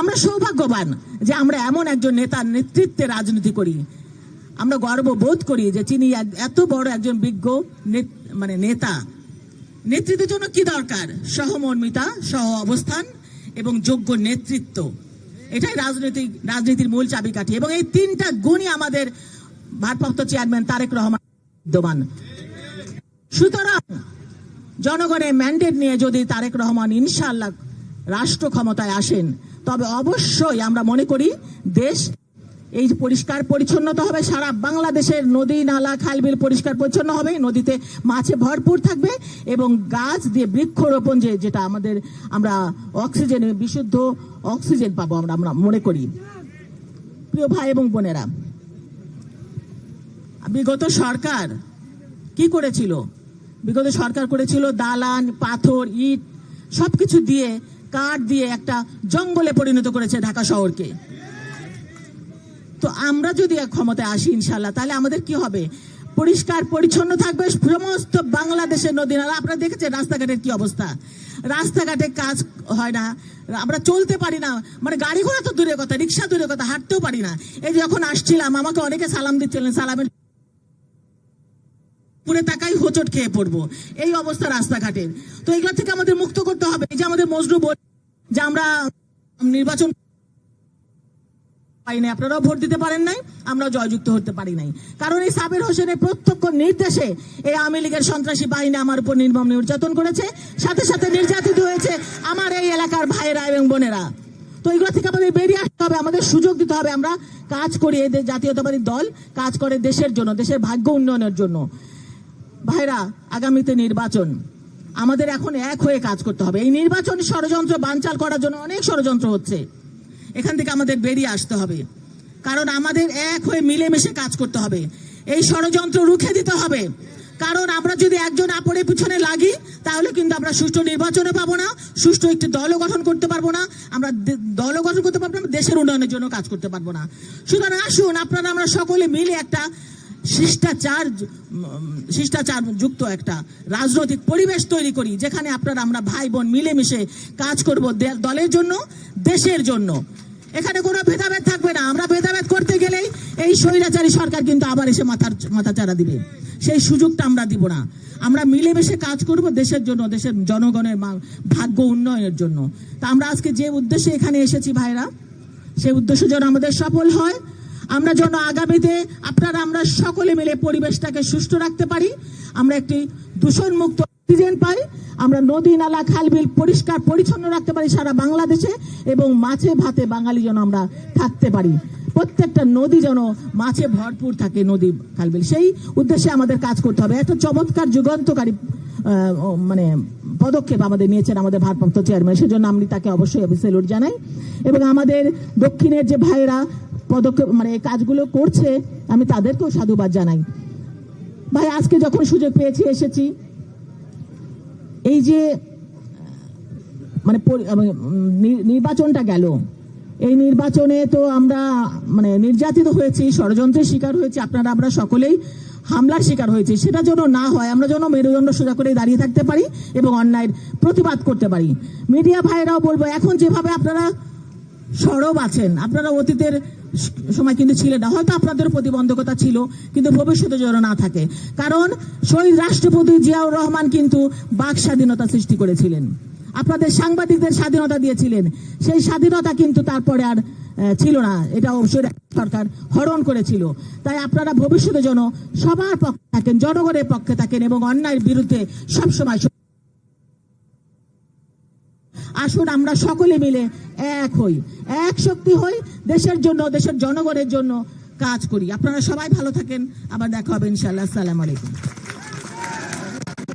আমরা সৌভাগ্যবান যে আমরা এমন একজন নেতার নেতৃত্বে রাজনীতি করি। আমরা গর্ব বোধ করি যে তিনি এত বড় একজন বিজ্ঞ মানে নেতা। নেতৃত্বের জন্য কি দরকার? সহমর্মিতা, সহ অবস্থান এবং যোগ্য নেতৃত্ব। এটাই রাজনৈতিক, রাজনীতির মূল চাবিকাঠি এবং এই তিনটা গুণই আমাদের ভারপ্রাপ্ত চেয়ারম্যান তারেক রহমান বিদ্যমান। সুতরাং জনগণের ম্যান্ডেট নিয়ে যদি তারেক রহমান ইনশাল্লাহ রাষ্ট্র ক্ষমতায় আসেন তবে অবশ্যই আমরা মনে করি দেশ এই পরিষ্কার পরিচ্ছন্নতা হবে, সারা বাংলাদেশের নদী, নালা, খালবিল পরিষ্কার পরিচ্ছন্ন হবে, নদীতে মাছে ভরপুর থাকবে এবং গাছ দিয়ে বৃক্ষরোপণ যে যেটা আমাদের আমরা অক্সিজেন, বিশুদ্ধ অক্সিজেন পাবো আমরা আমরা মনে করি। প্রিয় ভাই এবং বোনেরা, বিগত সরকার কি করেছিল? বিগত সরকার করেছিল দালান, পাথর, ইট, সবকিছু দিয়ে কাঠ দিয়ে একটা জঙ্গলে পরিণত করেছে ঢাকা শহরকে। তো আমরা যদি ক্ষমতায় আসি ইনশাল্লাহ তাহলে আমাদের কি হবে? পরিষ্কার, পরিচ্ছন্ন থাকবে সমস্ত বাংলাদেশের নদী নালা। আপনারা দেখেছেন রাস্তাঘাটের কি অবস্থা? রাস্তাঘাটে কাজ হয় না, আমরা চলতে পারি না। মানে গাড়ি ঘোড়া তো দূরের কথা, রিক্সা দূরের কথা, হাঁটতেও পারি না। এই যখন আসছিলাম, আমাকে অনেকে সালাম দিচ্ছিলেন, সালামের পুরে তাকাই হোচট খেয়ে পড়ব। এই অবস্থা রাস্তাঘাটের তো এগুলো থেকে আমাদের মুক্ত করতে হবে। যে আমাদের মজরু বল যে আমরা নির্বাচন পাই নাই, আপনারাও ভোট দিতে পারেন নাই আমরা জয়যুক্ত হতে পারি নাই। কারণ এই সাবির হোসেনের প্রত্যক্ষ নির্দেশে এই আওয়ামী লীগের সন্ত্রাসী বাহিনী আমার উপর নির্মম নির্যাতন করেছে। সাথে সাথে নির্যাতিত হয়েছে আমার এই এলাকার ভাইয়েরা এবং বোনেরা। তো এগুলো থেকে আমাদের বেরিয়ে আসতে হবে, আমাদের সুযোগ দিতে হবে। আমরা কাজ করি এদের জাতীয়তাবাদী দল, কাজ করে দেশের জন্য, দেশের ভাগ্য উন্নয়নের জন্য। ভাইরা, আগামীতে নির্বাচন। আমাদের এখন এক হয়ে কাজ করতে হবে। এই নির্বাচন ষড়যন্ত্র বানচাল করার জন্য অনেক ষড়যন্ত্র হচ্ছে। এখান থেকে আমাদের বেরিয়ে আসতে হবে। কারণ আমাদের এক হয়ে মিলেমিশে কাজ করতে হবে। এই ষড়যন্ত্র রুখে দিতে হবে। কারণ আমরা যদি একজন আপরের পিছনে লাগি, তাহলে কিন্তু আমরা সুষ্ঠু নির্বাচনে পাবো না, সুষ্ঠু একটি দলও গঠন করতে পারব না, আমরা দল গঠন করতে পারব না, দেশের উন্নয়নের জন্য কাজ করতে পারব না। সুতরাং আসুন, আপনারা আমরা সকলে মিলে একটা শিষ্টাচার শিষ্টাচার যুক্ত একটা রাজনৈতিক পরিবেশ তৈরি করি, যেখানে আপনারা আমরা ভাই বোন মিলেমিশে কাজ করব দলের জন্য, দেশের জন্য। এখানে কোনো ভেদাভেদ থাকবে না। আমরা ভেদাভেদ করতে গেলেই এই স্বৈরাচারী সরকার কিন্তু আবার এসে মাথার মাথা চারা দিবে। সেই সুযোগটা আমরা দিব না। আমরা মিলেমিশে কাজ করব দেশের জন্য, দেশের জনগণের ভাগ্য উন্নয়নের জন্য। তা আমরা আজকে যে উদ্দেশ্যে এখানে এসেছি ভাইরা, সেই উদ্দেশ্য যেন আমাদের সফল হয়। আমরা যেন আগামীতে আপনারা আমরা সকলে মিলে পরিবেশটাকে সুস্থ রাখতে পারি। আমরা একটি দূষণমুক্ত অক্সিজেন পাই। আমরা নদী, নালা খালবিল পরিষ্কার, পরিচ্ছন্ন রাখতে পারি সারা বাংলাদেশে এবং মাছে ভাতে বাঙালি যেন আমরা থাকতে পারি। প্রত্যেকটা নদী যেন মাছে ভরপুর থাকে, নদী খালবিল সেই উদ্দেশ্যে আমাদের কাজ করতে হবে। একটা চমৎকার যুগান্তকারী মানে পদক্ষেপ আমাদের নিয়েছেন আমাদের ভারপ্রাপ্ত চেয়ারম্যান সেজন্য আমি তাকে অবশ্যই স্যালুট জানাই। এবং আমাদের দক্ষিণের যে ভাইরা পদক্ষেপ মানে কাজগুলো করছে, আমি তাদেরকেও সাধুবাদ জানাই। ভাই, আজকে যখন সুযোগ পেয়েছি, এসেছি। এই যে মানে নির্বাচনটা গেল। এই নির্বাচনে তো আমরা মানে নির্যাতিত হয়েছি, ষড়যন্ত্রের শিকার হয়েছি, আপনারা, আমরা সকলেই হামলার শিকার হয়েছি। সেটা যেন না হয়, আমরা যেন মেরুদণ্ড সোজা করে দাঁড়িয়ে থাকতে পারি এবং অন্যায়ের প্রতিবাদ করতে পারি। মিডিয়া ভাইরাও বলব, এখন যেভাবে আপনারা সরব আছেন, আপনারা অতীতের সময় কিন্তু ছিলেন না। হয়তো আপনাদের প্রতিবন্ধকতা ছিল, কিন্তু ভবিষ্যতে যেন না থাকে। কারণ শহীদ রাষ্ট্রপতি জিয়াউর রহমান কিন্তু বাক স্বাধীনতা সৃষ্টি করেছিলেন। আপনাদের সাংবাদিকদের স্বাধীনতা দিয়েছিলেন। সেই স্বাধীনতা কিন্তু তারপরে আর ছিল না। এটা অবশ্যই সরকার হরণ করেছিল। তাই আপনারা ভবিষ্যতে যেন সবার পক্ষে থাকেন, জনগণের পক্ষে থাকেন এবং অন্যায়ের বিরুদ্ধে সবসময় আসুন, আমরা সকলে মিলে এক হই। এক শক্তি হই দেশের জন্য, দেশের জনগণের জন্য কাজ করি। আপনারা সবাই ভালো থাকেন। আবার দেখা হবে ইনশাআল্লাহ। আসসালামু আলাইকুম।